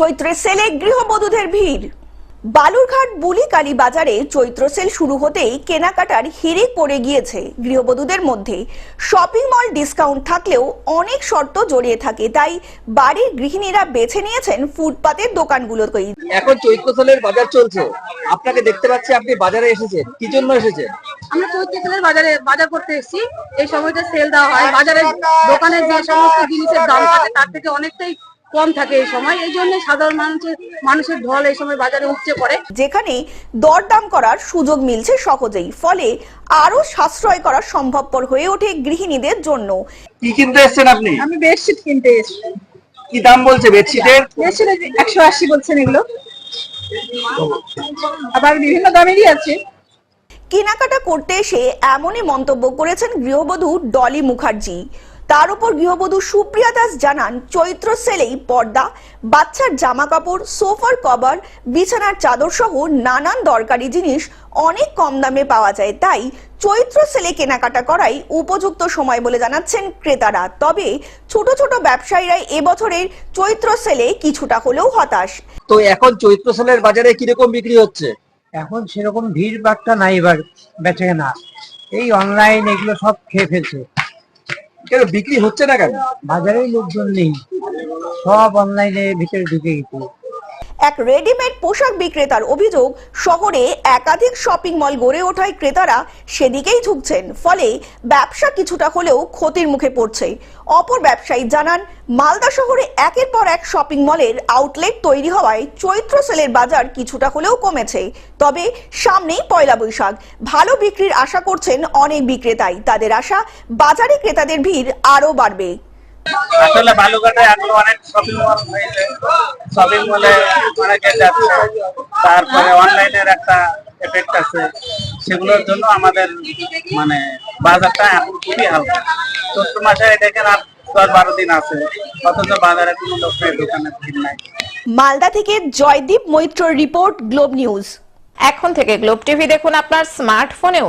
চৈত্রের সেলে গৃহবধূদের ভিড়। বালুরঘাট বুলিকালী বাজারে চৈত্র সেল শুরু হতেই কেনাকাটার হিড়িক পড়ে গিয়েছে। গৃহবধূদের মধ্যে শপিং মল ডিসকাউন্ট থাকলেও অনেক শর্ত জড়িয়ে থাকে তাই বাড়ির গৃহিণীরা বেছে নিয়েছেন ফুটপাতের দোকানগুলোকেই এখন চৈত্র সেলের বাজার চলছে। আপনাকে দেখতে পাচ্ছি আপনি বাজারে এসেছেন। কি জন্য এসেছেন? আমরা চৈত্র সেলের বাজারে বাজার করতে এসেছি। এই সময়টা সেল দেওয়া হয়। বাজারে দোকানে যে সমস্ত জিনিসের দাম থাকে তার থেকে অনেকটাই কম থাকে এই সময় এই জন্য সাধারণ মানুষের মানুষের ঢল এই সময় বাজারে উপচে পড়ে। যেখানে দরদাম করার সুযোগ মিলছে সহজেই ফলে আরও সাশ্রয় করা সম্ভবপর হয়ে ওঠে গৃহিণীদের জন্য। কি কিনতে এসেছেন আপনি? আমি বেডশিট কিনতে এসেছি। কি দাম বলছে বেডশিটের? বেডশিট একশো আশি বলছেন এগুলো। আবার বিভিন্ন দামেরই আছে। কেনাকাটা করতে এসে এমনই মন্তব্য করেছেন গৃহবধূ ডলি মুখার্জি। তার উপর গৃহবধূ সুপ্রিয়া দাস জানান চৈত্র সেলেই পর্দা বাচ্চার জামা কাপড় সোফার কভার বিছানার চাদর সহ নানান দরকারি জিনিস অনেক কম দামে পাওয়া যায়। তাই চৈত্র সেলে কেনাকাটা করাই উপযুক্ত সময় বলে জানাচ্ছেন ক্রেতারা। তবে ছোট ছোট ব্যবসায়ীরা এবছরের চৈত্র সেলে কিছুটা হলেও হতাশ। তো এখন চৈত্র সেলের বাজারে কীরকম বিক্রি হচ্ছে? এখন সেরকম ভিড় বাট্টা নাই এবার বেচে না এই অনলাইন এগুলো সব খেয়ে ফেলছে। কেন বিক্রি হচ্ছে না কেন? বাজারেই লোকজন নেই। সব অনলাইনে ভিতরে ঢুকে গেছে। এক রেডিমেড পোশাক বিক্রেতার অভিযোগ, শহরে একাধিক শপিং মল গড়ে ওঠায় ক্রেতারা সেদিকেই ঝুঁকছেন। ফলে ব্যবসা কিছুটা হলেও ক্ষতির মুখে পড়ছে। অপর ব্যবসায়ী জানান, মালদা শহরে একের পর এক শপিং মলের আউটলেট তৈরি হওয়ায় চৈত্র সেলের বাজার কিছুটা হলেও কমেছে। তবে সামনেই পয়লা বৈশাখ। ভালো বিক্রির আশা করছেন অনেক বিক্রেতাই। তাদের আশা, বাজারে ক্রেতাদের ভিড় আরও বাড়বে। আসলে বালুঘাটে এখন অনেক শপিং মল হয়েছে। শপিং মলে অনেকে যাচ্ছে। তারপরে অনলাইনের একটা এফেক্ট আছে। সেগুলোর জন্য আমাদের মানে বাজারটা এখন খুবই হালকা। চৈত্র মাসে দেখেন আর দশ বারো দিন আছে। অথচ বাজারে কোনো লোক নেই দোকানে ভিড় নাই। মালদা থেকে Joydeep Maitra report Globe news. এখন থেকে গ্লোব টিভি দেখুন আপনার স্মার্টফোনেও